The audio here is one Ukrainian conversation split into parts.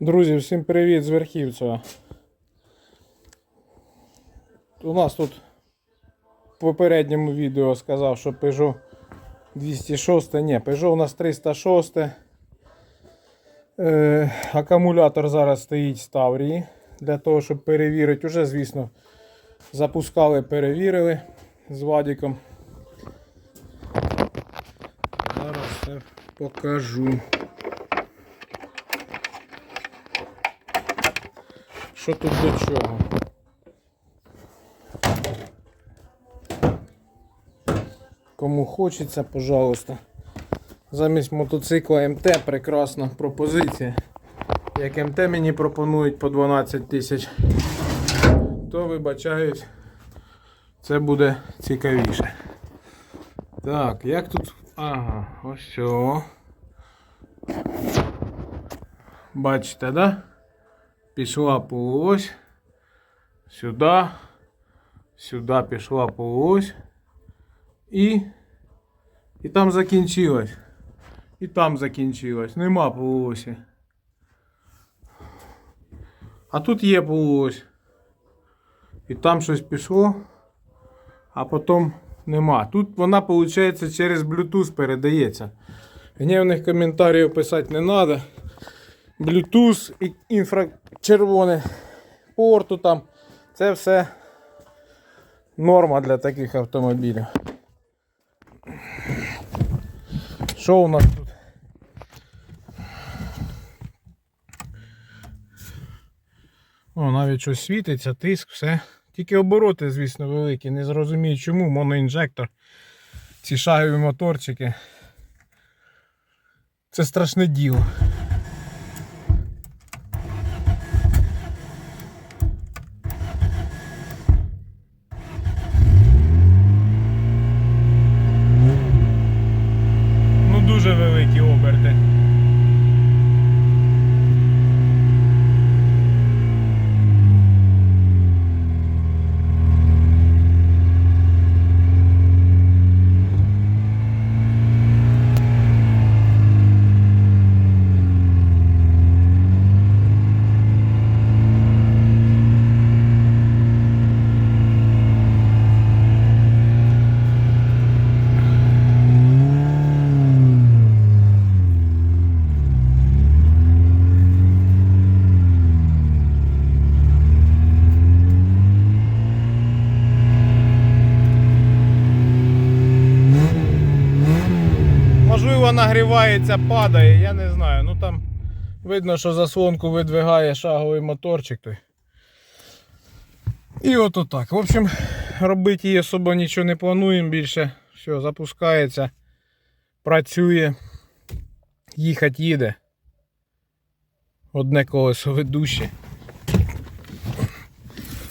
Друзі, всім привіт з Верхівцева. У нас тут в попередньому відео сказав, що Peugeot 206, ні, Peugeot у нас 306. Е, акумулятор зараз стоїть з Таврії для того, щоб перевірити. Уже, звісно, запускали, перевірили з Вадіком. Зараз все покажу. Що тут до чого? Кому хочеться, пожалуйста. Замість мотоцикла МТ прекрасна пропозиція. Як МТ мені пропонують по 12 тисяч, то вибачаюсь, це буде цікавіше. Так, як тут. Ага, ось. Бачите, да? Пішла полось. Сюди. Сюди пішла полось. І. І там закінчилось. І там закінчилось. Нема полосі. А тут є полось. І там щось пішло. А потім нема. Тут вона, виходить, через Bluetooth передається. Гнівних коментарів писати не треба. Bluetooth і інфрачервоне порту там. Це все норма для таких автомобілів. Що у нас тут? О, навіть щось світиться, тиск, все. Тільки обороти, звісно, великі. Не зрозумію чому. Моноінжектор. Ці шагові моторчики. Це страшне діло. Ну дуже великі оберти. Нагрівається, падає, я не знаю. Ну там видно, що заслонку видвигає шаговий моторчик. Той. І от отак. В общем, робити її особо нічого не плануємо більше. Все, запускається, працює, їхати їде. Одне колесо ведуще.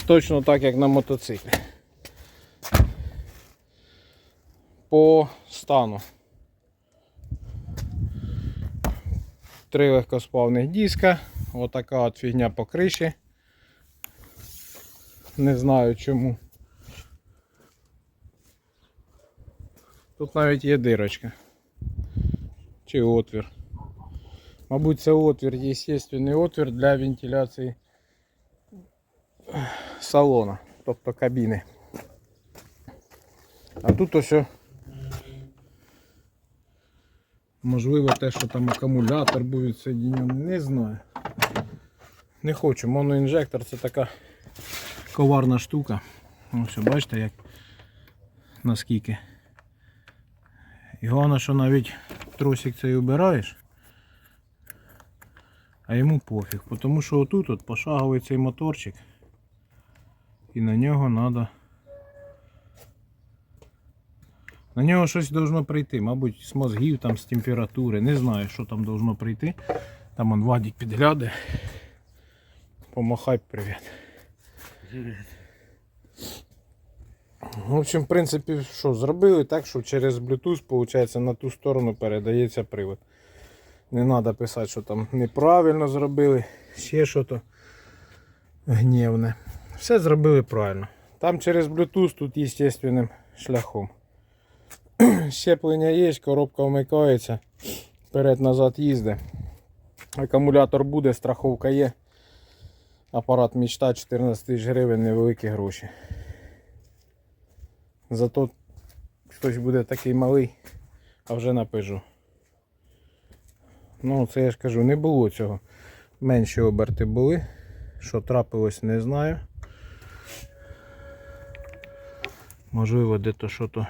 Точно так, як на мотоциклі. По стану. Три легкосплавних диска. Отака от фігня по криші. Не знаю чому. Тут навіть є дирочка. Чи отвір. Мабуть, це отвір, естественний отвір для вентиляції салона, тобто кабіни. А тут ось о- Можливо, те, що там акумулятор був відсоєднений, не знаю. Не хочу. Моноінжектор це така коварна штука. Ось, бачите, як наскільки. І головне, що навіть тросик цей убираєш, а йому пофіг. Тому що отут от пошаговий цей моторчик і на нього треба. На нього щось должно прийти, мабуть, з мозгів, там, з температури. Не знаю, що там должно прийти. Там он Вадик підгляде. Помахай привіт. В общем, в принципі, що, зробили так, що через Bluetooth, виходить, на ту сторону передається привод. Не треба писати, що там неправильно зробили, ще що то гнівне. Все зробили правильно. Там через Bluetooth, тут естественним шляхом. Щеплення є, коробка вмикається, вперед-назад їздить. Акумулятор буде, страховка є. Апарат мічта 14 тисяч гривень, невеликі гроші. Зато хтось буде такий малий, а вже на. Ну, це я ж кажу, не було цього. Менші оберти були. Що трапилось, не знаю. Можливо, де-то що то.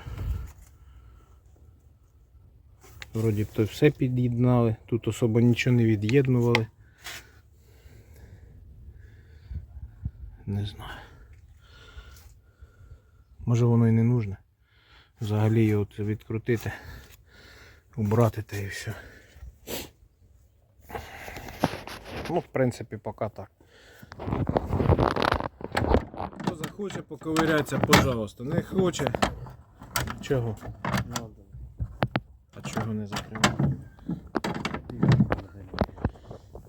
Вроді б то все під'єднали, тут особо нічого не від'єднували. Не знаю. Може воно і не нужне. Взагалі його відкрутити, убрати та і все. Ну, в принципі, поки так. Хто захоче поковирятися, пожалуйста. Не хоче. Чого? А чого не закривати?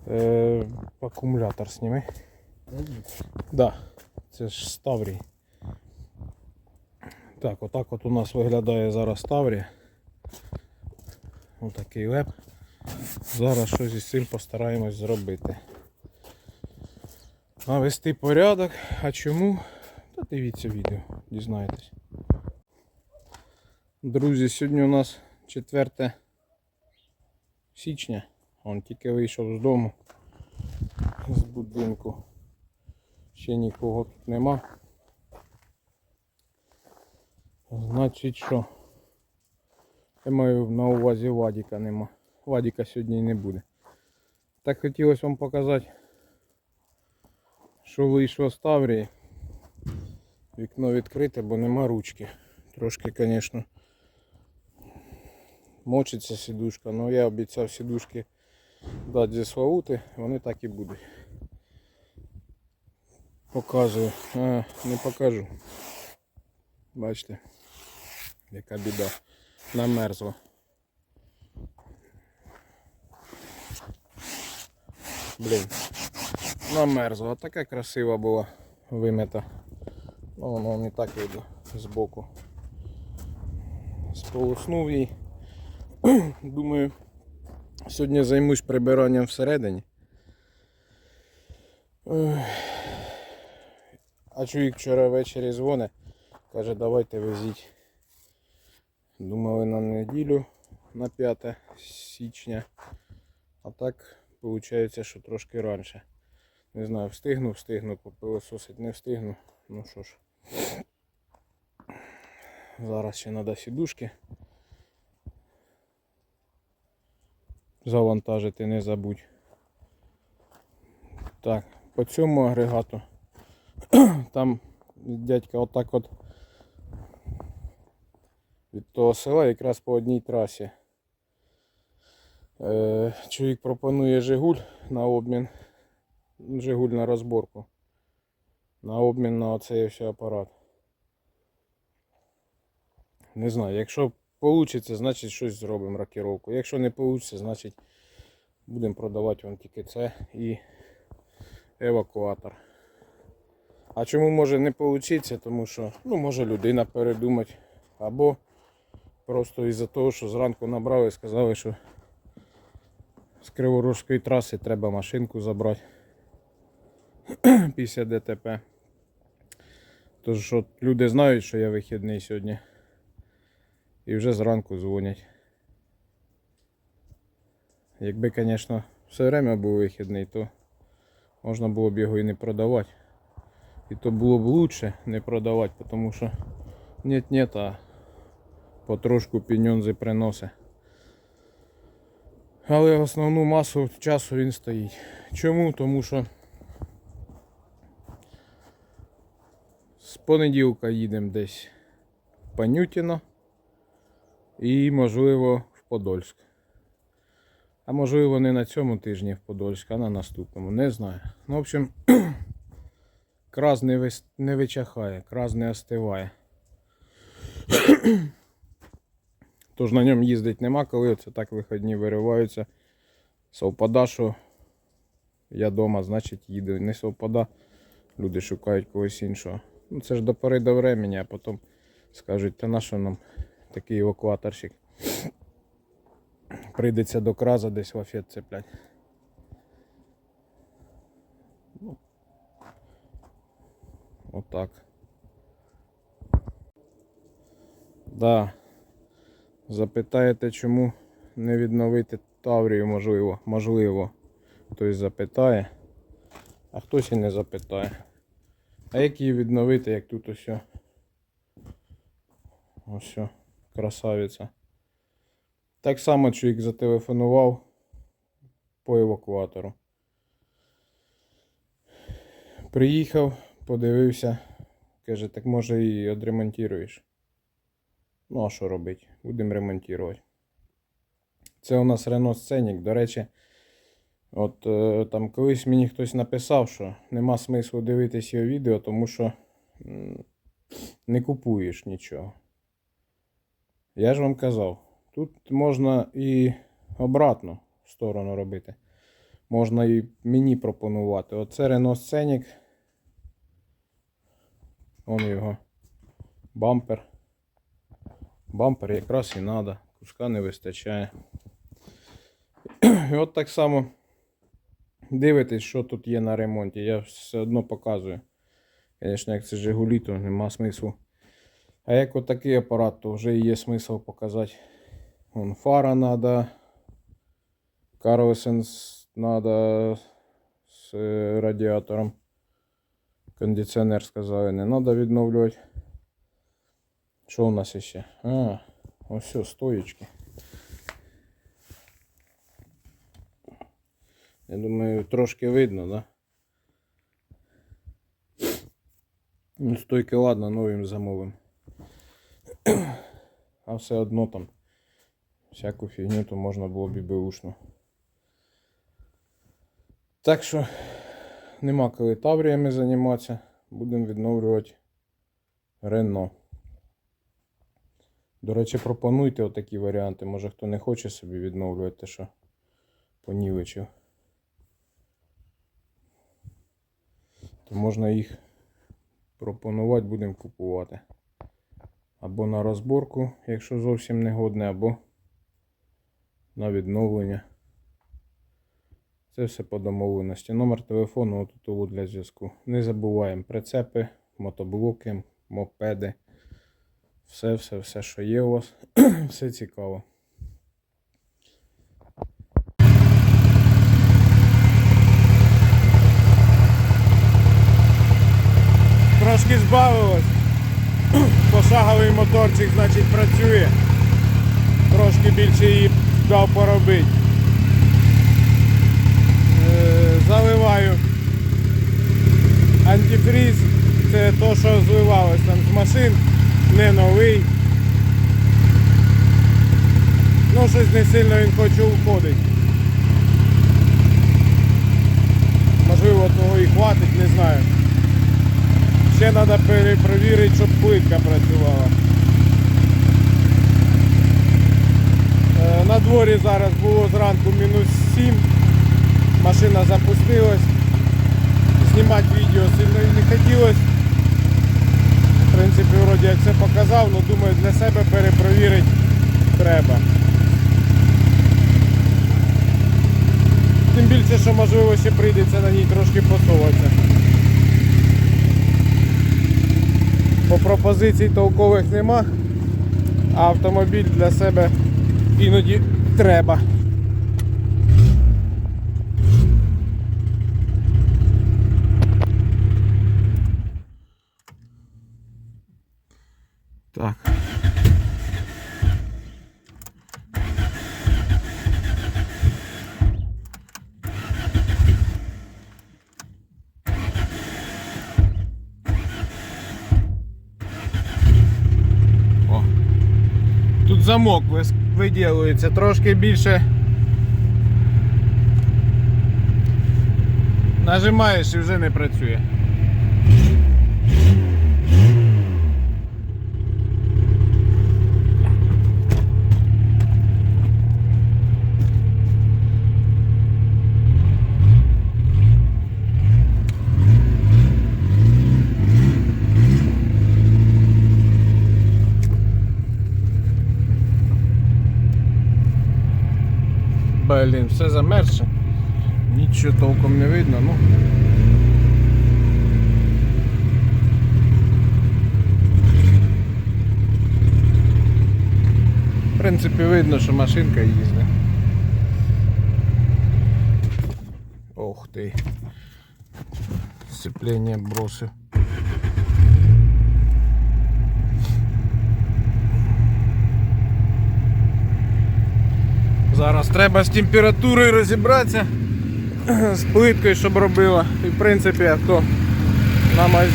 Е, акумулятор сніми. Да, це ж Ставрій. Так, отак от у нас виглядає зараз Ставрія. Отакий леп. Зараз щось із цим постараємось зробити. Навести порядок. А чому? Та дивіться відео, дізнаєтесь. Друзі, сьогодні у нас 4 січня. Он тільки вийшов з дому з будинку. Ще нікого тут нема. Значить що? Я маю на увазі Вадіка нема. Вадіка сьогодні не буде. Так хотілося вам показати, що вийшло з Таврії. Вікно відкрите, бо нема ручки. Трошки, звісно, мочиться сідушка, але я обіцяв сідушки дати зі Славути, вони так і будуть. Показую. А, не покажу. Бачите, яка біда. Намерзла. Блін. Намерзла. Така красива була вимета. Ну, воно не так видно збоку. Сполоснув її. Думаю, сьогодні займусь прибиранням всередині. А чоловік вчора ввечері дзвонить, каже, давайте везіть. Думали на неділю на 5 січня. А так виходить, що трошки раніше. Не знаю, встигну, встигну, попилососить, не встигну. Ну що ж. Зараз ще треба сідушки. Завантажити не забудь. Так, по цьому агрегату там дядька отак от від того села якраз по одній трасі. Е, чоловік пропонує Жигуль на обмін. Жигуль на розборку. На обмін на оцей все апарат. Не знаю, якщо вийде, значить щось зробимо рокіровку. Якщо не вийде, значить будемо продавати вам тільки це і евакуатор. А чому може не вийти? Тому що ну, може людина передумати. Або просто із-за того, що зранку набрали сказали, що з Криворожської траси треба машинку забрати після ДТП. Тож що люди знають, що я вихідний сьогодні. І вже зранку дзвонять. Якби, звісно, все время був вихідний, то можна було б його і не продавати. І то було б лучше не продавати, тому що нет-нет, а потрошку піньонзи приносить. Але основну масу часу він стоїть. Чому? Тому що з понеділка їдемо десь в Панютіно і, можливо, в Подольськ. А можливо не на цьому тижні в Подольськ, а на наступному. Не знаю. Ну, в общем, краз не, вис... не вичахає, краз не остиває. Тож на ньому їздити нема, коли це так виходні вириваються. Совпада, що я вдома, значить їду. Не совпада. Люди шукають когось іншого. Ну це ж до пори до времени, а потім скажуть, та на що нам такий евакуаторщик. Прийдеться до краза десь в афет цеплять. Ну, Отак. Да. Запитаєте, чому не відновити Таврію, можливо. Можливо. Хтось запитає, а хтось і не запитає. А як її відновити, як тут ось. Ось красавиця. Так само чоловік зателефонував по евакуатору. Приїхав, подивився, каже, так може і відремонтуєш. Ну, а що робити? Будемо ремонтувати. Це у нас Renault Scenic. До речі, от е, там колись мені хтось написав, що нема смислу дивитися його відео, тому що не купуєш нічого. Я ж вам казав, тут можна і обратно сторону робити. Можна і мені пропонувати. Оце Renault Scenic. Вон його бампер. Бампер якраз і треба, куска не вистачає. І от так само дивитесь, що тут є на ремонті. Я все одно показую. Звісно, як це Жигулі, то нема смислу. А як отакий апарат, то вже є смисл показати. Вон фара надо. Карлсенс надо з е, радіатором. Кондиціонер сказали, не треба відновлювати. Що у нас ще? А, ось все, стоечки. Я думаю, трошки видно, да? Ну, стойки, ладно, новим замовим. А все одно там всяку фігню то можна було б. Так що нема коли тавріями займатися. Будемо відновлювати Рено. До речі, пропонуйте отакі варіанти. Може хто не хоче собі відновлювати, те, що понівечив. То можна їх пропонувати, будемо купувати. Або на розборку, якщо зовсім не годне, або на відновлення. Це все по домовленості. Номер телефону отут для зв'язку. Не забуваємо прицепи, мотоблоки, мопеди. Все, все, все, що є у вас. все цікаво. Трошки збавилось. Пошаговий моторчик, значить, працює. Трошки більше її дав поробити. Е, Заливаю антифріз. Це то, що зливалось там з машин, не новий. Ну, щось не сильно він хоче уходить. Можливо, того і хватить, не знаю. Ще треба перепровірити, щоб плитка працювала. Е, На дворі зараз було зранку мінус 7. Машина запустилась. Знімати відео сильно і не хотілося. В принципі, вроді як все показав, але думаю для себе перепровірити треба. Тим більше, що можливо ще прийдеться на ній трошки посовуватися. По пропозицій толкових нема, а автомобіль для себе іноді треба. Так. Замок виділується трошки більше. Нажимаєш і вже не працює. блін, все замерзше, Нічого толком не видно, ну. В принципі, видно, що машинка їздить. Ох ти. Сцеплення бросив. Зараз треба з температурою розібратися, з плиткою, щоб робила. І в принципі авто на мазі.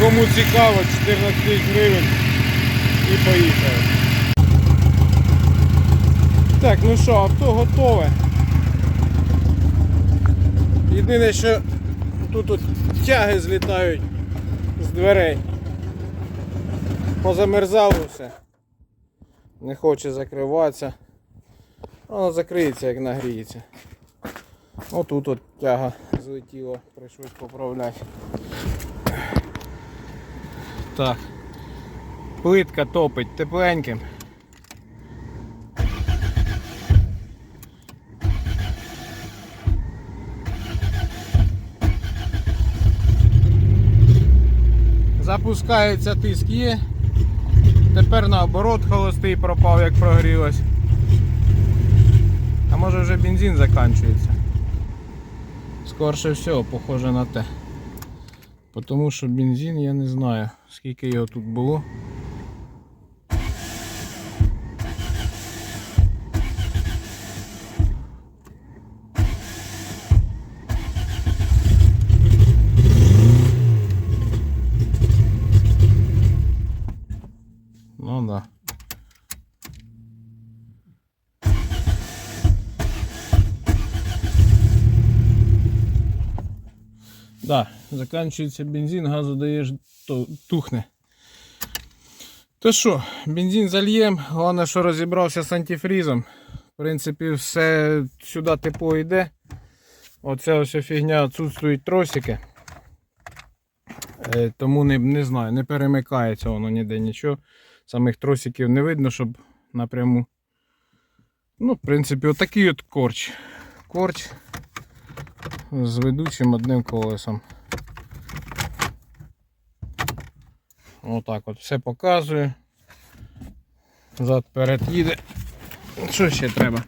Кому цікаво, 14 гривень і поїхали. Так, ну що, авто готове. Єдине, що тут от тяги злітають з дверей. Позамерзало все. Не хоче закриватися. Воно закриється, як нагріється. Отут от тяга злетіла, прийшлось поправляти. Так. Плитка топить тепленьким. Запускається тиск є. Тепер наоборот холостий пропав, як прогрілось. А може вже бензин закінчується. Скорше всього, похоже на те. Тому що бензин я не знаю, скільки його тут було. Ну да. Да, заканчується бензин, газу даєш, то тухне. То що, бензин зальєм, головне, що розібрався з антифрізом. В принципі, все сюди тепло йде. Оця ось фігня відсутствують тросики. Е, Тому не, не знаю, не перемикається воно ніде нічого. Самих тросиків не видно, щоб напряму. Ну, в принципі, отакий от корч. Корч з ведучим одним колесом. Отак от все показує. Зад перед їде. Що ще треба?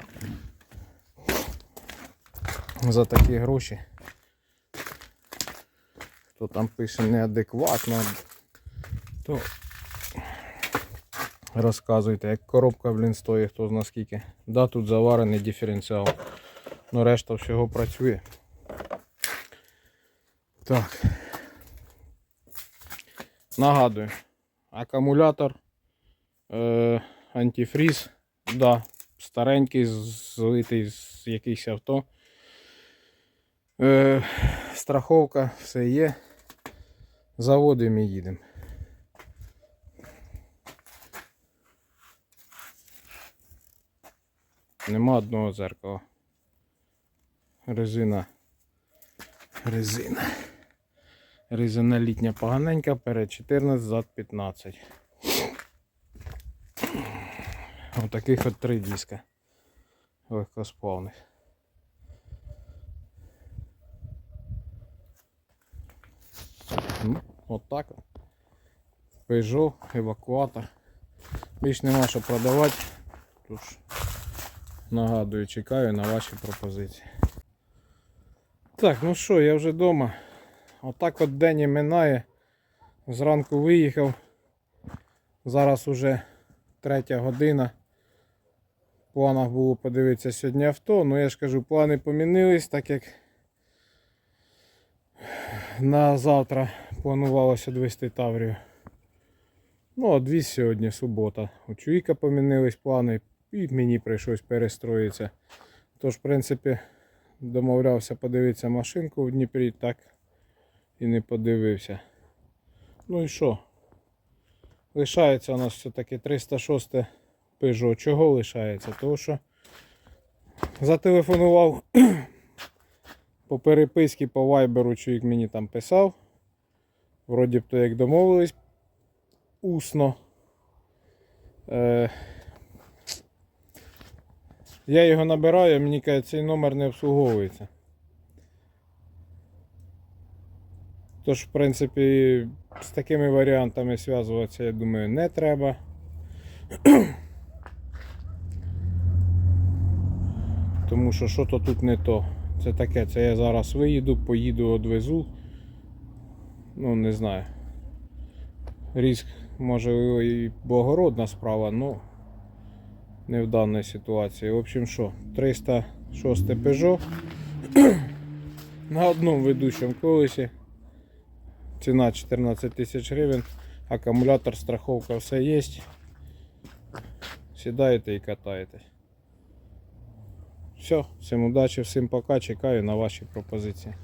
За такі гроші. Хто там пише неадекватно, то розказуйте, як коробка, блін, стоїть, хто зна скільки. Да, тут заварений диференціал. Ну решта всього працює. Так. Нагадую. Акумулятор, е, антифріз, да, старенький, злитий з якихось авто. Е, страховка, все є. Заводимо і їдемо. Нема одного зеркала. Резина. Резина. Резина літня поганенька, перед 14, зад 15. Отаких от три диска. Легкосплавних. Ну, от так. Peugeot, евакуатор. Більш нема що продавати. Тож нагадую, чекаю на ваші пропозиції. Так, ну що, я вже вдома. Отак от день і минає. Зранку виїхав. Зараз уже третя година. В планах було подивитися сьогодні авто, ну я ж кажу, плани помінились, так як на завтра планувалося відвести Таврію. Ну, одвіз сьогодні субота. У чоловіка помінились плани і мені прийшлось перестроїтися. Тож, в принципі, домовлявся подивитися машинку в Дніпрі, так і не подивився. Ну і що? Лишається у нас все-таки 306 Peugeot. Чого лишається? Тому що зателефонував по переписці по вайберу, чоловік мені там писав. Вроді б то як домовились усно. Е, я його набираю, мені каже, цей номер не обслуговується. Тож, в принципі, з такими варіантами зв'язуватися, я думаю, не треба. Тому що що то тут не то. Це таке, це я зараз виїду, поїду, одвезу. Ну, не знаю. Різк, може, і благородна справа, але не в даній ситуації. В общем, що, 306 Peugeot на одному ведучому колесі. Ціна 14 тисяч гривень, акумулятор, страховка, все є. Сідаєте і катаєте. Все, всім удачі, всім пока. Чекаю на ваші пропозиції.